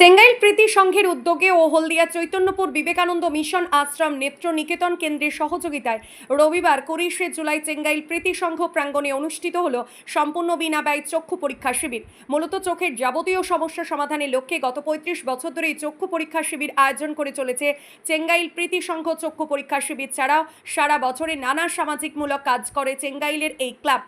চেঙ্গাইল প্রীতি সংঘের উদ্যোগে ও হলদিয়া চৈতন্যপুর বিবেকানন্দ মিশন আশ্রম নেত্র নিকেতন কেন্দ্রের সহযোগিতায় রবিবার কুড়িশে জুলাই চেঙ্গাইল প্রীতি সংঘ প্রাঙ্গণে অনুষ্ঠিত হল সম্পূর্ণ বিনা ব্যয় চক্ষু পরীক্ষা শিবির। মূলত চোখের যাবতীয় সমস্যা সমাধানের লক্ষ্যে গত পঁয়ত্রিশ বছর ধরে এই চক্ষু পরীক্ষা শিবির আয়োজন করে চলেছে। চেঙ্গাইল প্রীতি সংঘ চক্ষু পরীক্ষা শিবির ছাড়াও সারা বছরে নানা সামাজিকমূলক কাজ করে চেঙ্গাইলের এই ক্লাব।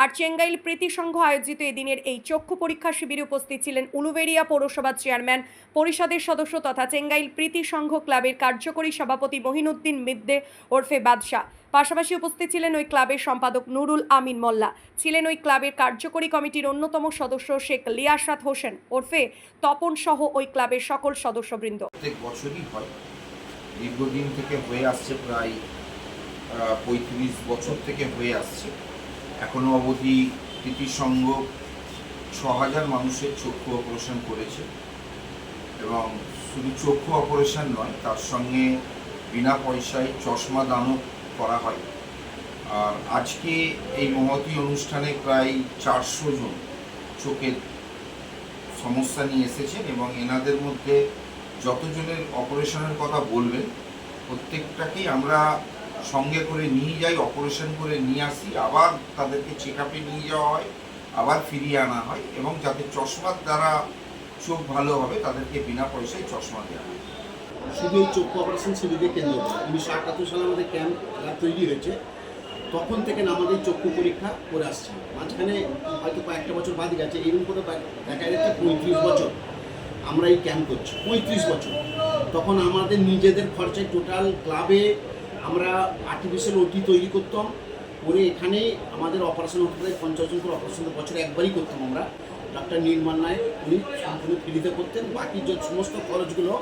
আর চেঙ্গাইল প্রীতি সংঘ আয়োজিত এদিনের এই চক্ষু পরীক্ষা শিবিরে উপস্থিত ছিলেন উলুবেড়িয়া পৌরসভার চেয়ারম্যান, পরিষদের সদস্য তথা চেঙ্গাইল প্রীতি সংঘ ক্লাবের কার্যকরী সভাপতি মহিনুদ্দিন মিদ্দে ওরফে বাদশাহ। পাশাপাশি উপস্থিত ছিলেন ওই ক্লাবের সম্পাদক নুরুল আমিন মোল্লা। ছিলেন ওই ক্লাবের কার্যকরী কমিটির অন্যতম সদস্য শেখ লিয়াসাত হোসেন ওরফে তপন সহ ওই ক্লাবের সকল সদস্যবৃন্দ। দীর্ঘদিন থেকে হয়ে আসছে প্রায় পঁয়ত্রিশ বছর থেকে হয়ে আসছে। এখনও অবধি তৃতীয়সঙ্গ ছ হাজার মানুষের চক্ষু অপারেশন করেছে এবং শুধু চক্ষু অপারেশন নয়, তার সঙ্গে বিনা পয়সায় চশমা দানও করা হয়। আর আজকে এই মহতী অনুষ্ঠানে প্রায় চারশো জন চোখের সমস্যা নিয়ে এসেছেন এবং এনাদের মধ্যে যতজনের অপারেশনের কথা বলবেন, প্রত্যেকটাকেই আমরা সঙ্গে করে নিয়ে যাই অপারেশন করে নিয়ে আসি, আবার তাদেরকে চেক আপে নিয়ে যাওয়া হয়, আবার ফিরিয়ে আনা হয় এবং যাতে চশমার দ্বারা চোখ ভালো হবে, তাদেরকে বিনা পয়সায় চশমা দেওয়া হয়। শুধু এই চক্ষু অপারেশন শিবিরকে কেন্দ্র করে উনিশশো একাত্তর সালে আমাদের ক্যাম্প তৈরি হয়েছে। তখন থেকে আমাদের চক্ষু পরীক্ষা করে আসছে। মাঝখানে হয়তো কয়েকটা বছর বাদ গেছে এরকম করে দেখা যাচ্ছে পঁয়ত্রিশ বছর আমরা এই ক্যাম্প করছি, পঁয়ত্রিশ বছর। তখন আমাদের নিজেদের খরচায় টোটাল ক্লাবে আমরা আর্টিফিশিয়াল ওটি তৈরি করতাম, করে এখানেই আমাদের অপারেশন হতে প্রায় পঞ্চাশ জন করে অপারেশন বছরে একবারই করতাম আমরা। ডক্টর নির্মাল নায়ক, উনি সম্পূর্ণ ফ্রিতে করতেন, বাকি যে সমস্ত খরচগুলো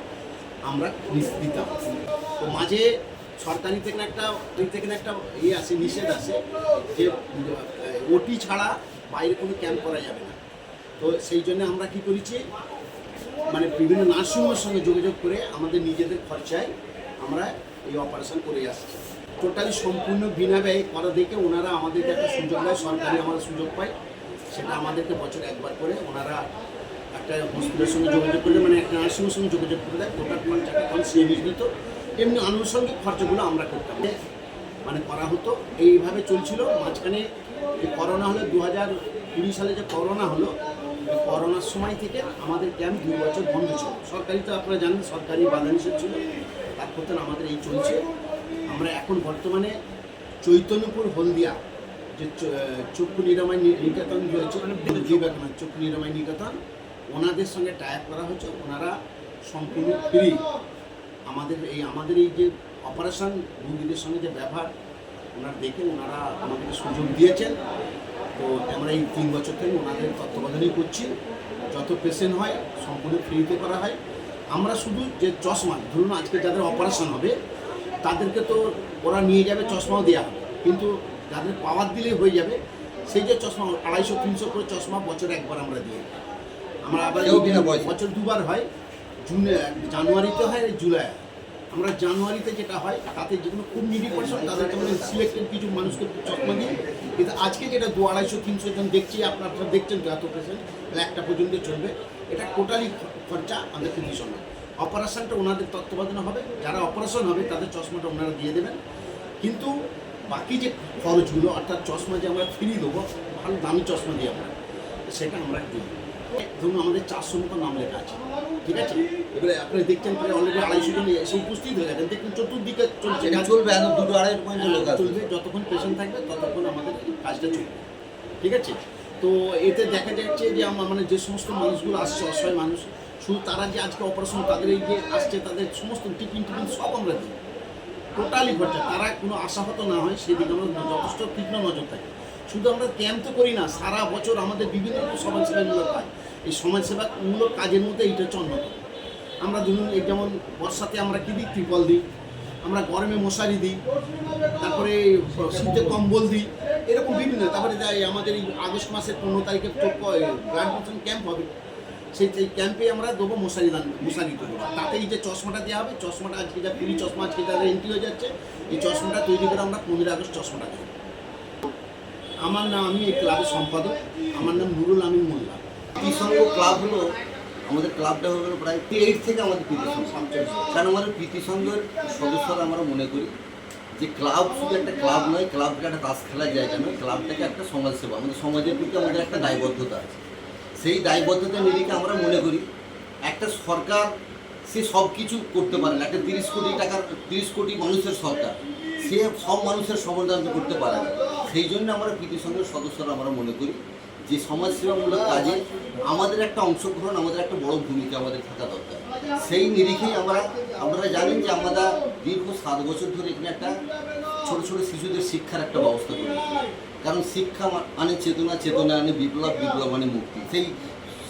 আমরা দিতাম। তো মাঝে সরকারি থেকে একটা থেকে একটা ইয়ে আছে নিষেধ আছে যে ওটি ছাড়া বাইরে কোনো ক্যাম্প করা যাবে না। তো সেই জন্য আমরা কি করেছি মানে বিভিন্ন নার্সিংহোমের সঙ্গে যোগাযোগ করে আমাদের নিজেদের খরচায় আমরা এই অপারেশন করে আসছি। টোটালি সম্পূর্ণ বিনা ব্যয় করা দেখে ওনারা আমাদেরকে একটা সুযোগ দেয়, সরকারি আমরা সুযোগ পাই সেটা আমাদেরকে বছর একবার করে ওনারা একটা হসপিটালের সঙ্গে যোগাযোগ করলে মানে একটা নার্সিংয়ের সঙ্গে যোগাযোগ করে দেয় টোটাল খরচাটা তখন সিএমএস দিত এমনি আনুষঙ্গিক খরচাগুলো আমরা করতাম। মানে করা হতো, এইভাবে চলছিল। মাঝখানে করোনা হলে দু হাজার কুড়ি সালে যে করোনা হলো করোনার সময় থেকে আমাদের ক্যাম্প দুই বছর বন্ধ ছিল। সরকারি তো আপনারা জানেন সরকারি বাধা নিষেধ ছিল। তারপর আমাদের এই চলছে। আমরা এখন বর্তমানে চৈতন্যপুর হলদিয়া যে চক্ষু নিরাময় নিকেতন রয়েছে বিবেকানন্দ চক্ষু নিরাময় নিকেতন। ওনাদের সঙ্গে টাইপ করা হচ্ছে। ওনারা সম্পূর্ণ ফ্রি আমাদের এই আমাদের এই যে অপারেশন রুগীদের সঙ্গে যে ব্যবহার ওনারা দেখে ওনারা আমাদেরকে সুযোগ দিয়েছেন। তো আমরা এই তিন বছর থেকে ওনাদের তত্ত্বাবধানেই করছি। যত পেশেন্ট হয় সম্পূর্ণ ফ্রিতে করা হয়। আমরা শুধু যে চশমা ধরুন আজকে যাদের অপারেশন হবে তাদেরকে তো ওরা নিয়ে যাবে চশমাও দেওয়া হবে। কিন্তু যাদের পাওয়ার দিলেই হয়ে যাবে সেই যে চশমা আড়াইশো তিনশো করে চশমা বছরে একবার আমরা দিয়ে আমরা আবার বছর দুবার হয় জুনে জানুয়ারিতে হয় জুলাই। হয়। আমরা জানুয়ারিতে যেটা হয়, তাতে যেগুলো খুব নিডি পার্সন তাদেরকে আমরা সিলেক্টেড কিছু মানুষকে চশমা দিই কিন্তু আজকে যেটা দু আড়াইশো, তিনশো জন দেখছি, আপনারা দেখছেন তো এত পেশেন্ট একটা পর্যন্ত চলবে। এটা টোটালি খরচা, আমাদের সঙ্গে অপারেশনটা ওনাদের তত্ত্বাবধানে হবে। যারা অপারেশন হবে, তাদের চশমাটা ওনারা দিয়ে দেবেন। কিন্তু বাকি যে খরচগুলো, অর্থাৎ চশমা যে আমরা ফ্রি দেবো, ভালো দামি চশমা দিই আমরা, সেটা আমরা দিই ধরুন আমাদের চারশো মতো নাম লেখা আছে ঠিক আছে? এবারে আপনি দেখছেন প্রায় অলরেডি আড়াইশো জন এসে উপস্থিত হয়ে গেছেন। দেখুন চতুর্দিকে চলছে। চলবে এখন দুটো আড়াই পর্যন্ত লোক চলবে যতক্ষণ পেশেন্ট থাকবে ততক্ষণ আমাদের কাজটা চলবে ঠিক আছে? তো এতে দেখা যাচ্ছে যে আমার মানে যে সমস্ত মানুষগুলো আসছে অসহায় মানুষ শুধু তারা যে আজকে অপারেশন তাদের এই যে আসছে তাদের সমস্ত টিফিন টিফিন সব আমরা দিই। টোটালি খরচা তারা কোনো আশাহত না হয় সেদিকে আমরা যথেষ্ট তীক্ষ্ণ নজর থাকে। শুধু আমরা ক্যাম্প তো করি না, সারা বছর আমাদের বিভিন্ন রকম সমাজসেবামূলক কাজ এই সমাজসেবামূলক কাজের মধ্যে এইটা হচ্ছে আমরা ধরুন, এই যেমন বর্ষাতে আমরা কী দিই? ত্রিপল দিই। আমরা গরমে মশারি দিই। তারপরে শীতে কম্বল দিই। এরকম বিভিন্ন। তারপরে আমাদের এই আগস্ট মাসের পনেরো তারিখে ব্লাড মোশন ক্যাম্প হবে। সেই সেই ক্যাম্পে আমরা দেবো মশারি দান, মশারি দেবো। তাতে এই যে চশমাটা দেওয়া হবে, চশমাটা আজকে যা কুড়ি চশমা, আজকে যাদের এন্ট্রি হয়ে যাচ্ছে। এই চশমাটা তৈরি করে আমরা পনেরো আগস্ট চশমাটা দেবো। আমার নাম আমি এই ক্লাবের সম্পাদক। আমার নাম নুরুল আমিন মোল্লা। কৃষঙ্গ ক্লাব হলো, আমাদের ক্লাবটা গেল প্রায় এইট থেকে আমাদের প্রীতি সংঘ। কারণ আমাদের প্রীতি সংঘের সদস্যরা আমরা মনে করি যে ক্লাব শুধু একটা ক্লাব নয় ক্লাবটা একটা তাস খেলার জায়গা নয়, ক্লাবটাকে একটা সমাজসেবা। আমাদের সমাজের প্রতি আমাদের একটা দায়বদ্ধতা আছে। সেই দায়বদ্ধতা নিরিখে আমরা মনে করি একটা সরকার, সে সব কিছু করতে পারে না। একটা তিরিশ কোটি টাকার, তিরিশ কোটি মানুষের সরকার, সে সব মানুষের সমাধান করতে পারে না। সেই জন্য আমরা প্রীতি সংঘের সদস্যরা আমরা মনে করি যে সমাজসেবামূলক কাজে আমাদের একটা অংশগ্রহণ, আমাদের একটা বড় ভূমিকা আমাদের থাকা দরকার। সেই নিরিখেই আমরা, আপনারা জানেন যে আমরা দীর্ঘ সাত বছর ধরে এখানে একটা ছোট ছোট শিশুদের শিক্ষার একটা ব্যবস্থা করি কারণ শিক্ষা মানে চেতনা চেতনা মানে বিপ্লব বিপ্লব মানে মুক্তি। সেই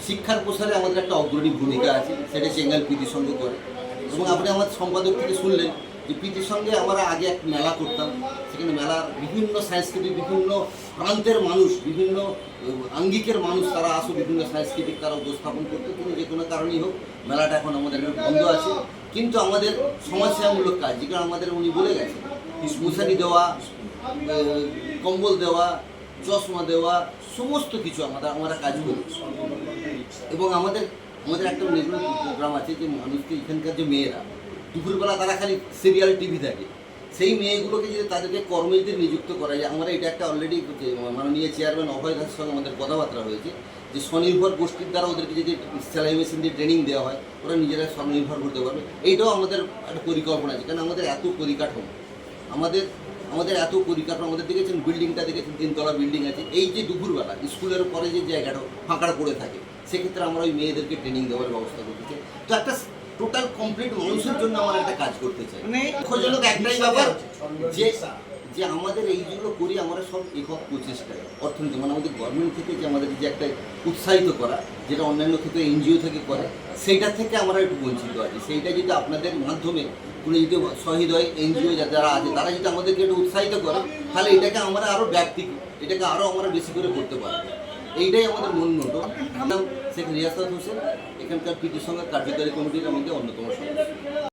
শিক্ষার প্রসারে আমাদের একটা অগ্রণী ভূমিকা আছে, সেটা চেঙ্গাল প্রীতি সংঘ করে। এবং আপনি আমার সম্পাদক থেকে শুনলেন প্রীতির সঙ্গে আমরা আগে এক মেলা করতাম। সেখানে মেলার বিভিন্ন সাংস্কৃতিক, বিভিন্ন প্রান্তের মানুষ, বিভিন্ন আঙ্গিকের মানুষ তারা আসো, বিভিন্ন সাংস্কৃতিক তারা উপস্থাপন করতো কিন্তু যে কোনো কারণেই হোক। মেলাটা এখন আমাদের বন্ধ আছে। কিন্তু আমাদের সমাজসেবামূলক কাজ যে যেগুলো আমাদের উনি বলে গেছেন, মুসারি দেওয়া কম্বল দেওয়া, চশমা দেওয়া, সমস্ত কিছু আমাদের, আমরা কাজ করি। এবং আমাদের আমাদের একটা প্রোগ্রাম আছে যে মানুষকে এখানকার যে মেয়েরা দুপুরবেলা তারা খালি সিরিয়াল টিভি দেখে। সেই মেয়েগুলোকে যদি তাদেরকে কর্মীদের নিযুক্ত করা যায়, আমরা এটা একটা অলরেডি মাননীয় চেয়ারম্যান অভয় দাসের সঙ্গে আমাদের কথাবার্তা হয়েছে, যে স্বনির্ভর গোষ্ঠীর দ্বারা ওদেরকে যদি সেলাই মেশিন দিয়ে ট্রেনিং দেওয়া হয়, ওরা নিজেরা স্বনির্ভর করতে পারবে। এইটাও আমাদের একটা পরিকল্পনা আছে কারণ আমাদের এত পরিকাঠামো। আমাদের আমাদের এত পরিকাঠামো, আমাদের দেখেছেন বিল্ডিংটা দেখেছেন, তিনতলা বিল্ডিং আছে। এই যে দুপুরবেলা স্কুলের পরে যে জায়গাটা ফাঁকা পড়ে থাকে, সেক্ষেত্রে আমরা ওই মেয়েদেরকে ট্রেনিং দেওয়ার ব্যবস্থা করতে চাই। তো একটা টোটাল কমপ্লিট মানুষের জন্য আমরা একটা কাজ করতে চাই। মানে দুঃখজনক একটাই ব্যাপার যে যে আমাদের এইগুলো করি আমরা সব একক প্রচেষ্টায়। অর্থনীতি মানে আমাদের গভর্নমেন্ট থেকে যে আমাদের যে একটা উৎসাহিত করা যেটা অন্যান্য ক্ষেত্রে এনজিও থেকে করে সেইটা থেকে আমরা একটু বঞ্চিত আছি। সেইটা যদি আপনাদের মাধ্যমে কোনো যদি শহীদ হয় এনজিও যারা আছে তারা যদি আমাদেরকে একটু উৎসাহিত করে তাহলে এটাকে আমরা আরও ব্যক্তি এটাকে আরও আমরা বেশি করে করতে পারব। এইটাই আমাদের মূল নাম শেখ রিয়াসাত হোসেন এখানকার পিটিশনের কার্যকারী কমিটির আমাদের অন্যতম সদস্য।